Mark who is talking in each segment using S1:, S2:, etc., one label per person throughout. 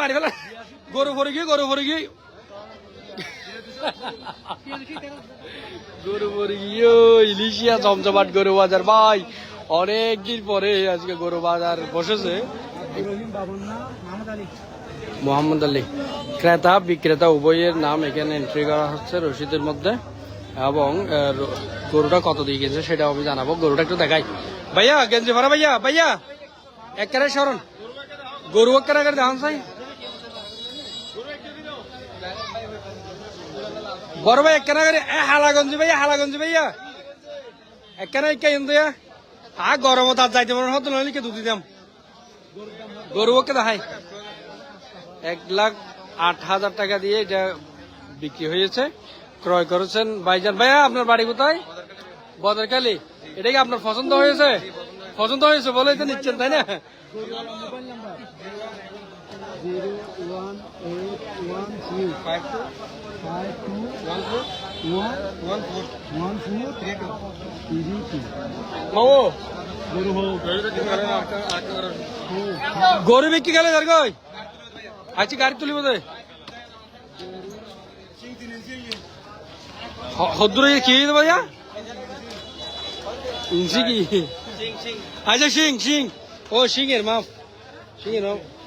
S1: মারি ফেলা। গরু ভরে গিয়ে, গরু ভরে গিয়ে। গরু ভরে গিয়ে ইলিশিয়া জমজমাট গরু বাজার। ভাই, অনেক দিন পরে আজকে গরু বাজার বসেছে। মোহাম্মদ আলী। ক্রেতা, বিক্রেতা, উভয়ের নাম এখানে এন্ট্রি করা হচ্ছে রশিদের মধ্যে। এবং গরুটা কত দিয়ে গেছে সেটা আমি জানাব। গরুটা একটু দেখাই। ভাইয়া, গেঞ্জি ভরা ভাইয়া ভাইয়া। একেবারে সরণ গরু একেবারে করে দেখান চাই বড় ভাই একেবারে করে, এ হালাগঞ্জি ভাইয়া হালাগঞ্জি ভাইয়া। একেবারে কে ইন্দিয়া আ, গরমত আর যাইতে পারব হতো নইলে কে দুধ দিতাম। গরু ওকে দেখাই। এক লাখ আট হাজার টাকা দিয়ে এটা বিক্রি হয়েছে। ক্রয় করেছেন ভাইজান ভাইয়া, আপনার বাড়ি কোথায়? বদরকালি এটা কি আপনার পছন্দ হয়েছে? পছন্দ হয়েছে বলেই তো নিচ্ছেন, তাই না?
S2: Zero one eight one three five two five two one four one one four one three two three two
S1: মামু
S2: গরু হোক
S1: গরু বিক্রি গেলে যার গই আচ্ছা গাড়ি তুলিব দে হদ্দুরে কি হয়েছে ভাইয়া ইঞ্চি কি আচ্ছা সিং সিং ও সিং এর মাপ সিং এর মাপ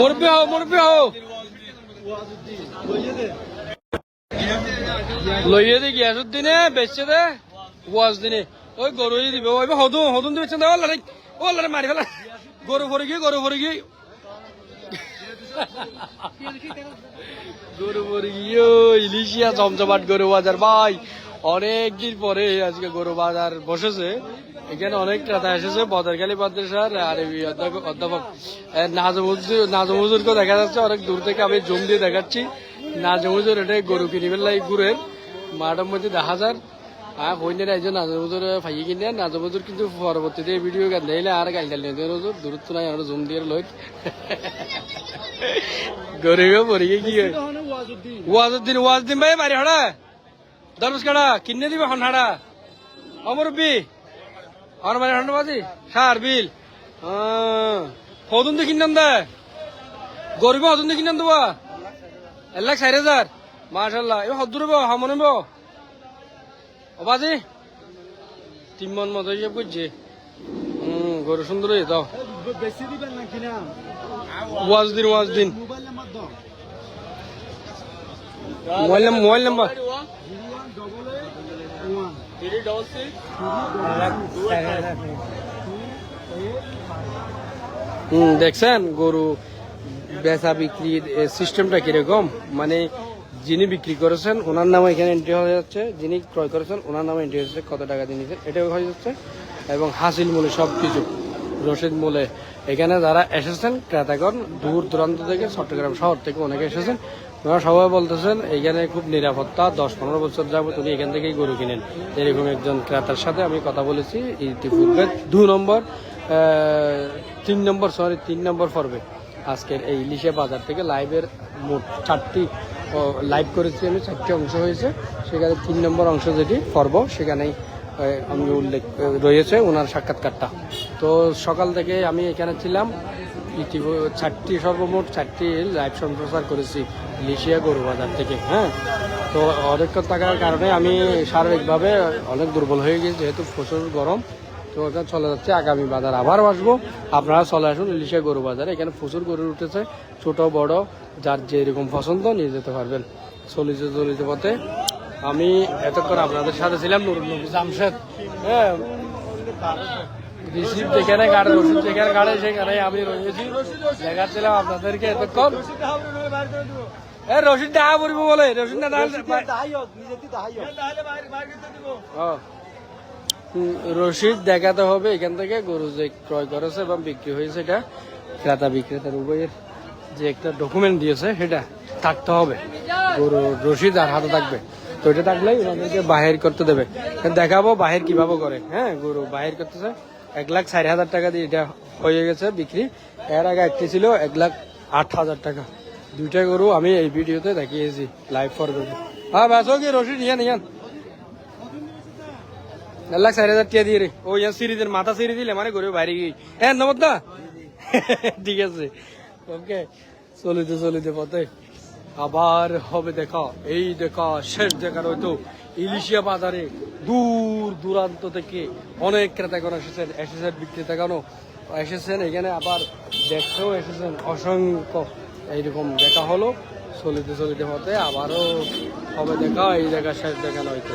S1: মুরব্বী হও মুরব্বী হও। লইয়ে গিয়াসুদ্দিনে বেচছে দে। ওয়াজ দিনে ওই গরু দিবে। ওই হদুন হদুন দিবে ও আল্লাহ রে। ও আল্লাহ রে, মারি ফেলা। গরু ভরে গিয়ে, গরু ভরে গিয়ে। গরু ভরে গিয়ে ইলিশিয়া জমজমাট গরু বাজার। ভাই অনেক দিন পরে আজকে গরু বাজার বসেছে। এখানে অনেক ক্রেতা এসেছে বদরকালী মাদ্রাসার আর অধ্যাপক অধ্যাপক নাজমুজুর নাজমুজুরকে দেখা যাচ্ছে। অনেক দূর থেকে আমি জুম দিয়ে দেখাচ্ছি। নাজমুজুর এটা গরু কিনি ফেললাই গুড়ের। মাঠের মধ্যে দেখা যার আর কইনের একজন নাজমুজুর ফাইয়ে কিনে নাজমুজুর কিন্তু পরবর্তীতে এই ভিডিও গান দিলে আর গাল ডাল নিয়ে নজর দূরত্ব নাই আর জুম দিয়ে লই গরিবে কি? হয়? ওয়াজুদ্দিন ওয়াজুদ্দিন ভাই বাড়ি হড়া দরবেশ কাড়া কিনে দিবে হন হাড়া অমরব্বি আমার বাড়ি সার বিল। হদুন দিয়ে কিনাম দে গরিব হদুন দিয়ে কিনাম দেবা এক লাখ চার হাজার। মাশাল্লাহ। এবার হদ্দুর হামন ও বাজি? তিন মন মতো হিসাব করছে। হম গরু সুন্দর হয়ে দাও ওয়াজ দিন ওয়াজ দিন।
S2: Mobile number
S1: mobile number mobile number
S2: zero one double eight one
S3: three double six
S1: হুম দেখছেন গরু বেচা বিক্রির সিস্টেমটা কীরকম? মানে যিনি বিক্রি করেছেন ওনার নামে এখানে এন্ট্রি হয়ে যাচ্ছে যিনি ক্রয় করেছেন ওনার নামে এন্ট্রি হচ্ছে কত টাকা দিয়েছেন এটাও হয়ে যাচ্ছে এবং হাসিল মূলে সব কিছু রসিদ মূলে। এখানে যারা এসেছেন ক্রেতাগণ দূর দূরান্ত থেকে চট্টগ্রাম শহর থেকে অনেকে এসেছেন ওনারা সবাই বলতেছেন, এখানে খুব নিরাপত্তা, দশ পনেরো বছর যাব তুমি এখান থেকেই গরু কিনেন। এরকম একজন ক্রেতার সাথে আমি কথা বলেছি ইতিপূর্বে দু নম্বর তিন নম্বর সরি তিন নম্বর পর্বে। আজকের এই ইলিশে বাজার থেকে লাইভের মোট চারটি লাইভ করেছি আমি, চারটি অংশ হয়েছে। সেখানে তিন নম্বর অংশ যেটি পর্ব, সেখানেই আমি উল্লেখ রয়েছে ওনার সাক্ষাৎকারটা। তো সকাল থেকে আমি এখানে ছিলাম চারটি সর্বমোট চারটি লাইভ সম্প্রচার করেছি লিশিয়া গরু বাজার থেকে হ্যাঁ? তো অনেকক্ষণ থাকার কারণে আমি শারীরিকভাবে অনেক দুর্বল হয়ে গেছি, যেহেতু প্রচুর গরম। তো ওটা চলে যাচ্ছে আগামী বাজার। আবার আসব। আপনারা চলে আসুন ইলিশা গরু বাজারে এখানে প্রচুর গরু উঠেছে, ছোট, বড়, যার যেরকম পছন্দ নিয়ে যেতে পারবেন। চলিতে চলিতে পথে আমি এতক্ষণ আপনাদের সাথে ছিলাম, নুরুল নবী জামশেদ। হ্যাঁ। রিসিভ যেখানে গাড়ি রসিদ যেখানে গাড়ি সেখানে আমি রয়েছি। দেখাচ্ছিলাম আপনাদেরকে এতক্ষণ। এ রসিদ দেখা পড়ব বলে রসিদ না রসিদ দেখাতে হবে এখান থেকে গরু যে ক্রয় করেছে এবং বিক্রি হয়েছে এটা ক্রেতা বিক্রেতার উভয়ের যে একটা ডকুমেন্ট দিয়েছে সেটা থাকতে হবে। গরু রসিদ আর হাতে থাকবে। তো এটা থাকলেই ওনাদেরকে বাহির করতে দেবে। দেখাবো বাহির কীভাবে করে। হ্যাঁ গরু বাহির করতেছে। এক লাখ চার হাজার টাকা দিয়ে এটা হয়ে গেছে বিক্রি। এর আগে একটি ছিল এক লাখ আট হাজার টাকা। দুইটা গরু আমি এই ভিডিওতে দেখিয়েছি লাইভ ফর গরু হ্যাঁ ব্যাস কি রসিদ নিয়ে নিয়ান এক লাখ চার হাজার টাকা দিয়ে রে। ও, ইয়ার সিরিজের মাথা সিরি দিলে মানে গরু বাইরে গিয়ে হ্যাঁ নমস্তা ঠিক আছে। ওকে চলিতে চলিতে পথে। আবার হবে দেখা, এই দেখা, শেষ দেখার হয়তো ইলিশিয়া বাজারে দূর দূরান্ত থেকে অনেক ক্রেতাগণ এসেছেন এসেছেন বিক্রেতাগণও এসেছেন, এখানে আবার দেখতেও এসেছেন, অসংখ্য এইরকম দেখা হলো। চলিতে চলিতে হতে আবারও হবে দেখা, এই দেখা শেষ দেখানো হয়তো